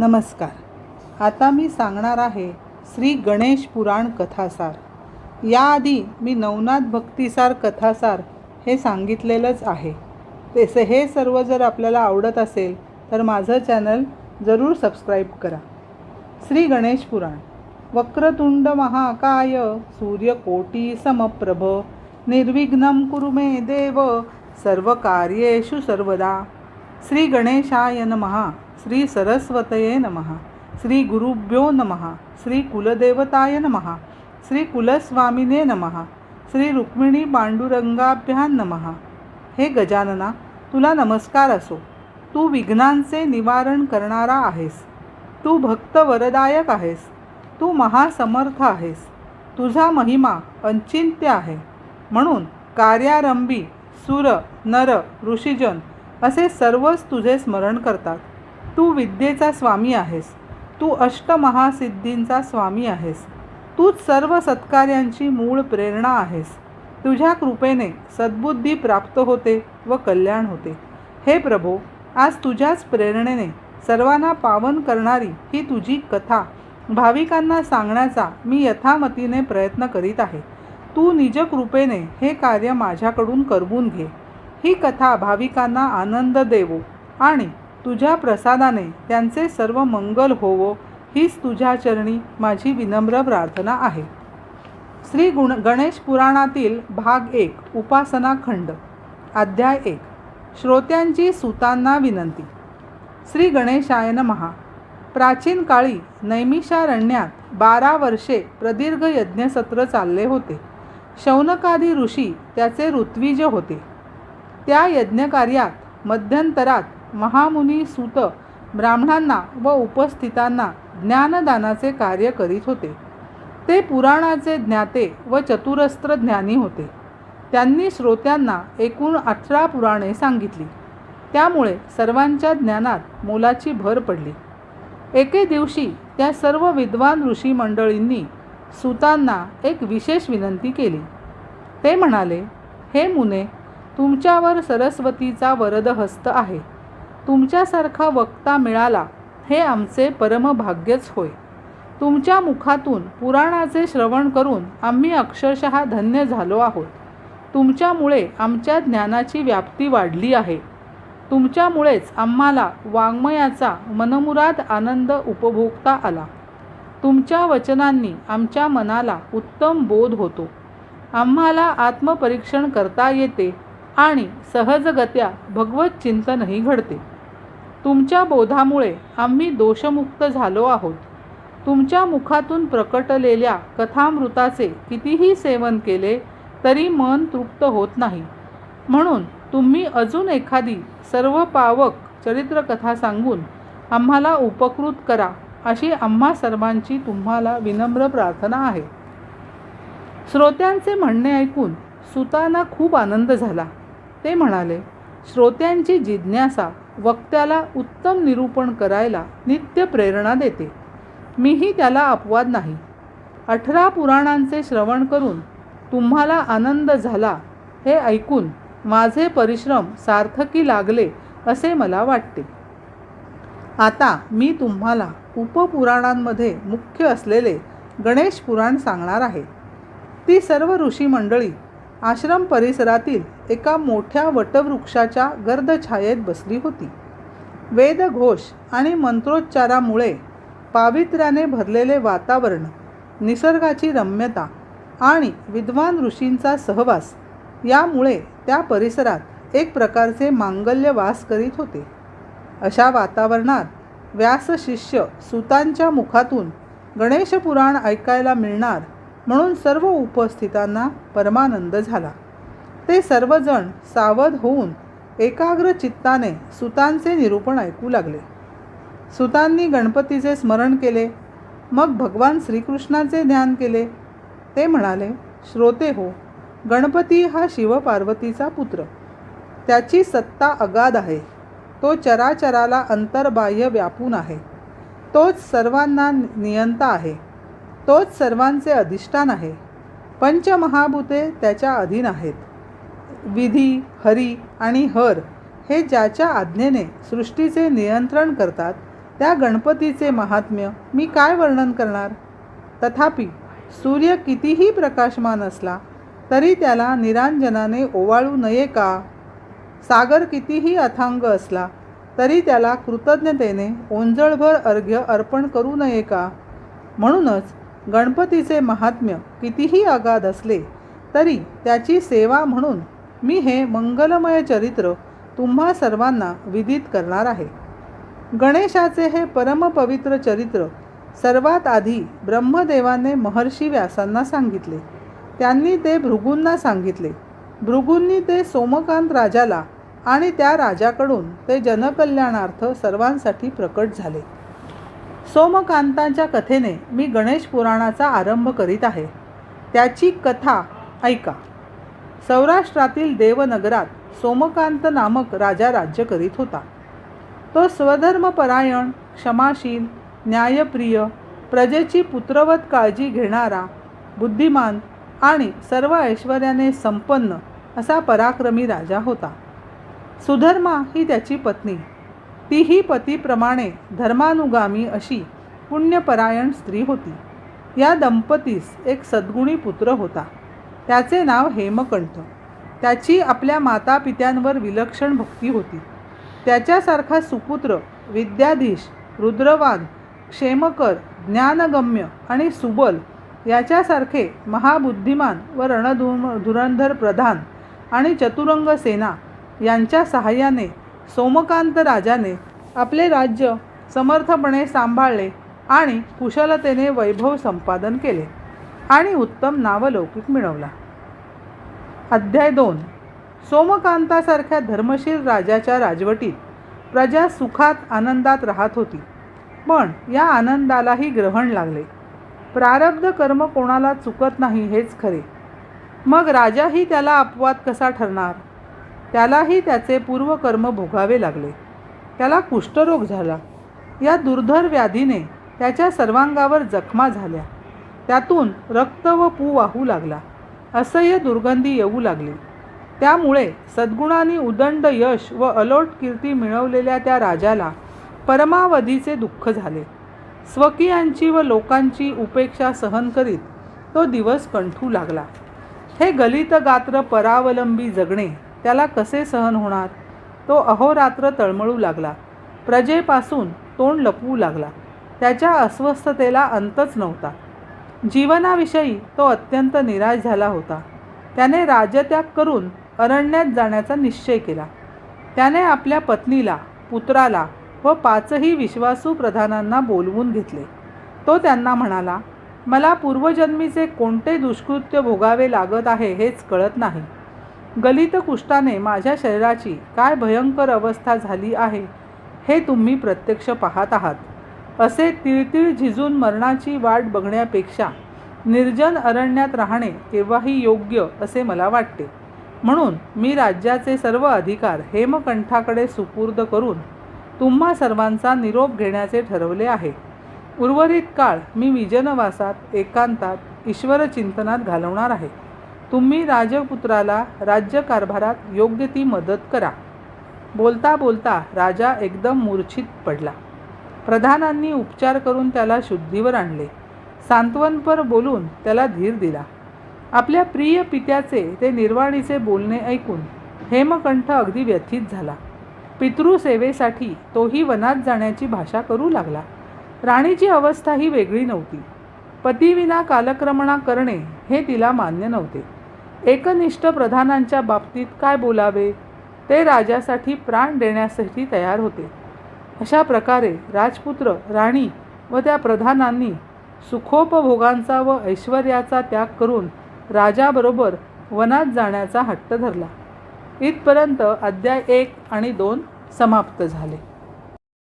नमस्कार. आता मी सांगणार आहे श्री गणेश पुराण कथासार. याआधी मी नवनाथ भक्तिसार कथासार हे सांगितलेलंच आहे. तसे हे सर्व जर आपल्याला आवडत असेल तर माझं चॅनल जरूर सबस्क्राईब करा. श्री गणेश पुराण. वक्रतुंड महाकाय सूर्यकोटी समप्रभ निर्विघ्न कुरु मे देव सर्व कार्येषु सर्वदा. श्री गणेशाय नमः. श्री सरस्वतये नमः. श्री गुरुभ्यो नमः. श्री कुलदेवताय नमः. श्री कुलस्वामिने नमः. श्री रुक्मिणी पांडुरंगाभ्या नमः. हे गजानना तुला नमस्कार असो. तू विघ्नांचे निवारण करणारा आहेस. तू भक्त वरदायक आहेस. तू महासमर्थ आहेस. तुझा महिमा अचिंत्य आहे. म्हणून कार्यारंभी सुर नर ऋषीजन असे सर्वच तुझे स्मरण करतात. तू विद्येचा स्वामी आहेस. तू अष्टमहासिद्धींचा स्वामी आहेस. तूच सर्व सत्कार्यांची मूळ प्रेरणा आहेस. तुझ्या कृपेने सद्बुद्धी प्राप्त होते व कल्याण होते. हे प्रभो आज तुझ्याच प्रेरणेने सर्वांना पावन करणारी ही तुझी कथा भाविकांना सांगण्याचा मी यथामतीने प्रयत्न करीत आहे. तू निजकृपेने हे कार्य माझ्याकडून करवून घे. ही कथा भाविकांना आनंद देवो आणि तुझ्या प्रसादाने त्यांचे सर्व मंगल होवो हीच तुझ्या चरणी माझी विनम्र प्रार्थना आहे. श्री गुण गणेश पुराणातील भाग एक उपासना खंड अध्याय एक श्रोत्यांची सुतांना विनंती. श्री गणेशाय महा प्राचीन काळी नैमिषारण्यात बारा वर्षे प्रदीर्घ यज्ञसत्र चालले होते. शौनकादी ऋषी त्याचे ऋत्विज होते. त्या यज्ञकार्यात मध्यंतरात महामुनी सूत ब्राह्मणांना व उपस्थितांना ज्ञानदानाचे कार्य करीत होते. ते पुराणाचे ज्ञाते व चतुरस्त्र ज्ञानी होते. त्यांनी श्रोत्यांना एकूण अठरा पुराणे सांगितली. त्यामुळे सर्वांच्या ज्ञानात मोलाची भर पडली. एके दिवशी त्या सर्व विद्वान ऋषी मंडळींनी सुतांना एक विशेष विनंती केली. ते म्हणाले हे मुने तुमच्यावर सरस्वतीचा वरदहस्त आहे. तुमच्यासारखा वक्ता मिळाला हे आमचे परमभाग्यच होय. तुमच्या मुखातून पुराणाचे श्रवण करून आम्ही अक्षरशः धन्य झालो आहोत. तुमच्यामुळे आमच्या ज्ञानाची व्याप्ती वाढली आहे. तुमच्यामुळेच आम्हाला वाङ्मयाचा मनमुराद आनंद उपभोगता आला. तुमच्या वचनांनी आमच्या मनाला उत्तम बोध होतो. आम्हाला आत्मपरीक्षण करता येते आणि सहजगत्या भगवत चिंतनही घडते. तुमच्या बोधामुळे आम्ही दोषमुक्त झालो आहोत. तुमच्या मुखातून प्रकटलेल्या कथामृताचे कितीही सेवन केले तरी मन तृप्त होत नाही. म्हणून तुम्ही अजून एखादी सर्व पावक चरित्रकथा सांगून आम्हाला उपकृत करा अशी आम्हा सर्वांची तुम्हाला विनम्र प्रार्थना आहे. श्रोत्यांचे म्हणणे ऐकून सुतांना खूप आनंद झाला. ते म्हणाले श्रोत्यांची जिज्ञासा वक्त्याला उत्तम निरूपण करायला नित्य प्रेरणा देते. मीही त्याला अपवाद नाही. अठरा पुराणांचे श्रवण करून तुम्हाला आनंद झाला हे ऐकून माझे परिश्रम सार्थकी लागले असे मला वाटते. आता मी तुम्हाला उपपुराणांमध्ये मुख्य असलेले गणेश पुराण सांगणार आहे. ती सर्व ऋषी मंडळी आश्रम परिसरातील एका मोठ्या वटवृक्षाच्या गर्दछायेत बसली होती. वेदघोष आणि मंत्रोच्चारामुळे पावित्र्याने भरलेले वातावरण निसर्गाची रम्यता आणि विद्वान ऋषींचा सहवास यामुळे त्या परिसरात एक प्रकारचे मांगल्य वास करीत होते. अशा वातावरणात व्यासशिष्य सुतांच्या मुखातून गणेशपुराण ऐकायला मिळणार म्हणून सर्व उपस्थितांना परमानंद झाला. ते सर्वजण सावध होऊन एकाग्र चित्ताने सुतांचे निरूपण ऐकू लागले. सुतांनी गणपतीचे स्मरण केले. मग भगवान श्रीकृष्णाचे ध्यान केले. ते म्हणाले श्रोते हो गणपती हा शिवपार्वतीचा पुत्र. त्याची सत्ता अगाध आहे. तो चराचराला अंतर्बाह्य व्यापून आहे. तोच सर्वांना नियंता आहे. तोच सर्वांचे अधिष्ठान आहे. पंचमहाभूते त्याच्या अधीन आहेत. विधी हरी आणि हर हे ज्याच्या आज्ञेने सृष्टीचे नियंत्रण करतात त्या गणपतीचे महात्म्य मी काय वर्णन करणार? तथापि सूर्य कितीही प्रकाशमान असला तरी त्याला निरांजनाने ओवाळू नये का? सागर कितीही अथांग असला तरी त्याला कृतज्ञतेने ओंजळभर अर्घ्य अर्पण करू नये का? म्हणूनच गणपतीचे महात्म्य कितीही अगाध असले तरी त्याची सेवा म्हणून मी हे मंगलमय चरित्र तुम्हा सर्वांना विदित करणार आहे. गणेशाचे हे परमपवित्र चरित्र सर्वात आधी ब्रह्मदेवाने महर्षी व्यासांना सांगितले. त्यांनी ते भृगूंना सांगितले. भृगूंनी ते सोमकांत राजाला आणि त्या राजाकडून ते जनकल्याणार्थ सर्वांसाठी प्रकट झाले. सोमकांतांच्या कथेने मी गणेश पुराणाचा आरंभ करीत आहे. त्याची कथा ऐका. सौराष्ट्रातील देवनगरात सोमकांत नामक राजा राज्य करीत होता. तो स्वधर्मपरायण क्षमाशील न्यायप्रिय प्रजेची पुत्रवत काळजी घेणारा बुद्धिमान आणि सर्व ऐश्वर्याने संपन्न असा पराक्रमी राजा होता. सुधर्मा ही त्याची पत्नी. तीही पतीप्रमाणे धर्मानुगामी अशी पुण्यपरायण स्त्री होती. या दंपतीस एक सद्गुणी पुत्र होता. त्याचे नाव हेमकंठ. त्याची आपल्या मातापित्यांवर विलक्षण भक्ती होती. त्याच्यासारखा सुपुत्र विद्याधीश रुद्रवान क्षेमकर ज्ञानगम्य आणि सुबल याच्यासारखे महाबुद्धिमान व रणधुर धुरंधर प्रधान आणि चतुरंग सेना यांच्या सहाय्याने सोमकांत राजाने आपले राज्य समर्थपणे सांभाळले आणि कुशलतेने वैभव संपादन केले आणि उत्तम नावलौकिक मिळवला. अध्याय दोन. सोमकांतासारख्या धर्मशील राजाच्या राजवटीत प्रजा सुखात आनंदात राहत होती. पण या आनंदालाही ग्रहण लागले. प्रारब्ध कर्म कोणाला चुकत नाही हेच खरे. मग राजाही त्याला अपवाद कसा ठरणार? त्यालाही त्याचे पूर्वकर्म भोगावे लागले. त्याला कुष्ठरोग झाला. या दुर्धर व्याधीने त्याच्या सर्वांगावर जखमा झाल्या. त्यातून रक्त व पू वाहू लागला. असह्य दुर्गंधी येऊ लागली. त्यामुळे सद्गुणांनी उदंड यश व अलोट कीर्ती मिळवलेल्या त्या राजाला परमावधीचे दुःख झाले. स्वकीयांची व लोकांची उपेक्षा सहन करीत तो दिवस कंठू लागला. हे गलित गात्र परावलंबी जगणे त्याला कसे सहन होणार? तो अहोरात्र तळमळू लागला. प्रजेपासून तोंड लपवू लागला. त्याच्या अस्वस्थतेला अंतच नव्हता. जीवनाविषयी तो अत्यंत निराश झाला होता. त्याने राजत्याग करून अरण्यात जाण्याचा निश्चय केला. त्याने आपल्या पत्नीला पुत्राला व पाचही विश्वासू प्रधानांना बोलवून घेतले. तो त्यांना म्हणाला मला पूर्वजन्मीचे कोणते दुष्कृत्य भोगावे लागत आहे हेच कळत नाही. गलित कुष्ठाने माझ्या शरीराची काय भयंकर अवस्था झाली आहे हे तुम्ही प्रत्यक्ष पाहत आहात. असे तिळतिळ झिजून मरणाची वाट बघण्यापेक्षा निर्जन अरण्यात राहणे केव्हाही योग्य असे मला वाटते. म्हणून मी राज्याचे सर्व अधिकार हेमकंठाकडे सुपूर्द करून तुम्हा सर्वांचा निरोप घेण्याचे ठरवले आहे. उर्वरित काळ मी विजनवासात एकांतात ईश्वरचिंतनात घालवणार आहे. तुम्ही राजपुत्राला राज्यकारभारात योग्य ती मदत करा. बोलता बोलता राजा एकदम मूर्छित पडला. प्रधानांनी उपचार करून त्याला शुद्धीवर आणले. सांत्वनपर बोलून त्याला धीर दिला. आपल्या प्रिय पित्याचे ते निर्वाणीचे बोलणे ऐकून हेमकंठ अगदी व्यथित झाला. पितृसेवेसाठी तोही वनात जाण्याची भाषा करू लागला. राणीची अवस्था ही वेगळी नव्हती. पतीविना कालक्रमणा करणे हे तिला मान्य नव्हते. एकनिष्ठ प्रधानांच्या बाबतीत काय बोलावे? ते राजासाठी प्राण देण्यासाठी तयार होते. अशा प्रकारे राजपुत्र राणी व त्या प्रधानांनी सुखोपभोगांचा व ऐश्वर्याचा त्याग करून राजाबरोबर वनात जाण्याचा हट्ट धरला. इथपर्यंत अध्याय एक आणि दोन समाप्त झाले.